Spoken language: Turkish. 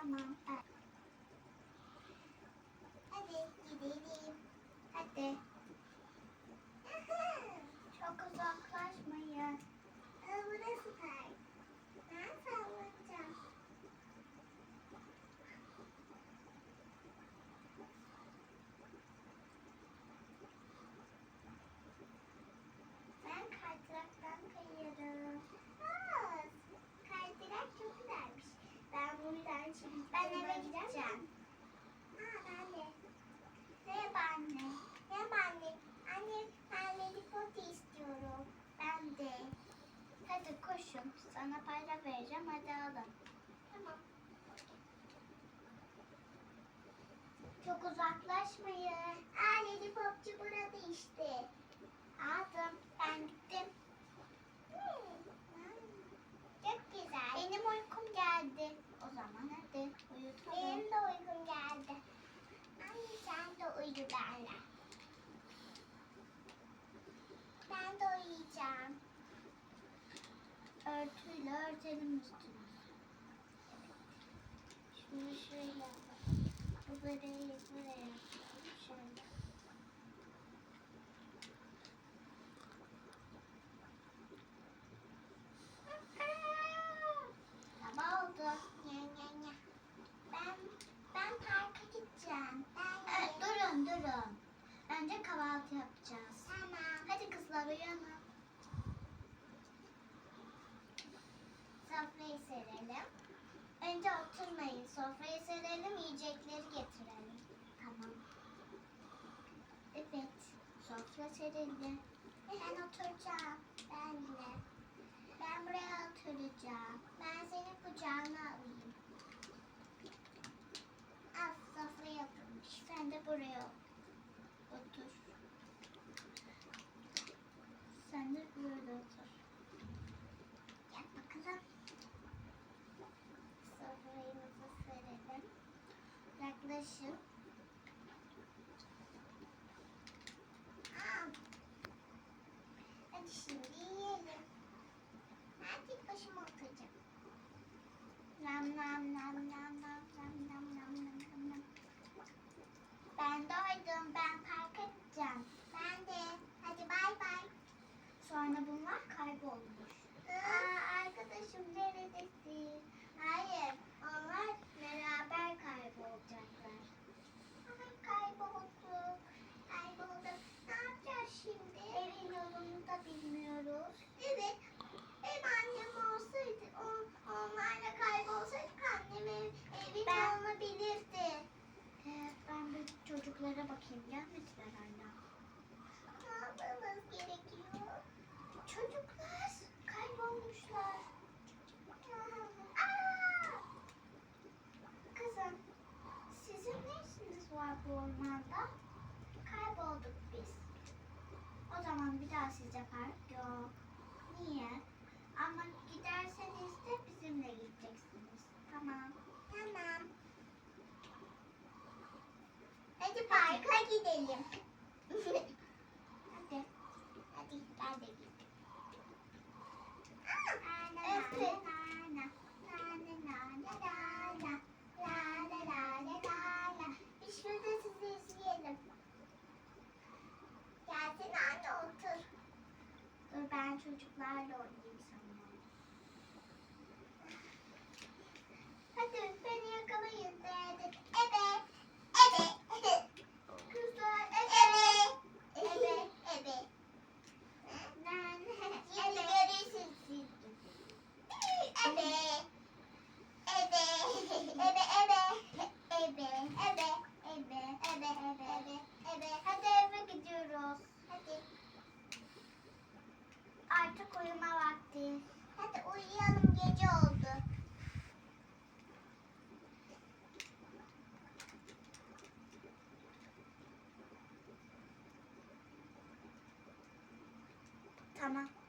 Hadi gidelim. Hadi. Ben eve gideceğim. Aa, de. Merhaba anne. Merhaba anne. Anne ben Lilliput istiyorum. Ben de. Hadi koşun. Sana para vereceğim. Hadi alın. Tamam. Çok uzaklaşmayın. Aa Lilliputçu burada işte. Aldım. Ben gittim. Çok güzel. Benim uykum geldi. O zaman hadi uyutalım. Benim de uykum geldi. Anne sen de uyu benimle. Ben de uyuyacağım. Örtüyle örtelim üstünü. Şunu şöyle alalım. Bu bebeği buraya yapalım. Şöyle. Sabah oldu. Nya, nya, nya. Ben ben parka gideceğim. Ben durun durun. Önce kahvaltı yapacağız. Tamam. Hadi kızlar uyanın. Sofrayı serelim. Önce oturmayın. Sofrayı serelim, yiyecekleri getirelim. Tamam. Evet. Sofra serildi. Ben oturacağım. Ben de. Ben buraya oturacağım. Ben seni kucağına alayım. Al sofraya oturmuş. Sen de buraya otur. Sen de burada otur. Gel bakalım. Sofrayımızı serelim. Yaklaşın. Al. Hadi şimdi yiyelim. Ben tek başıma oturacağım. Nam nam nam nam nam nam nam nam nam nam nam. Ben doydum. Ben parka gideceğim. Ben de. Hadi bay bay. Sonra bunlar kaybolmuş. Aa, arkadaşım neredesin? Hayır. Onlar beraber kaybolacaklar. Ay kaybolduk. Kaybolduk. Ne yapacağız şimdi? Evin yolunu da bilmiyoruz. Evet. Ev annem olsaydı, on, onlarla kaybolsaydık annem ev, evin yolunu bilirdi. Evet, ben bir çocuklara bakayım. Gelmediler hala. Ne yapmamız gerekiyor? Çocuklar kaybolmuşlar. Aa! Kızım, sizin ne işiniz var bu ormanda? Kaybolduk biz. O zaman bir size park yok. Niye? Ama giderseniz de bizimle gideceksiniz. Tamam. Tamam. Hadi parka gidelim. Hadi. Hadi ben çocuklarla oynayayım sana. 好吗？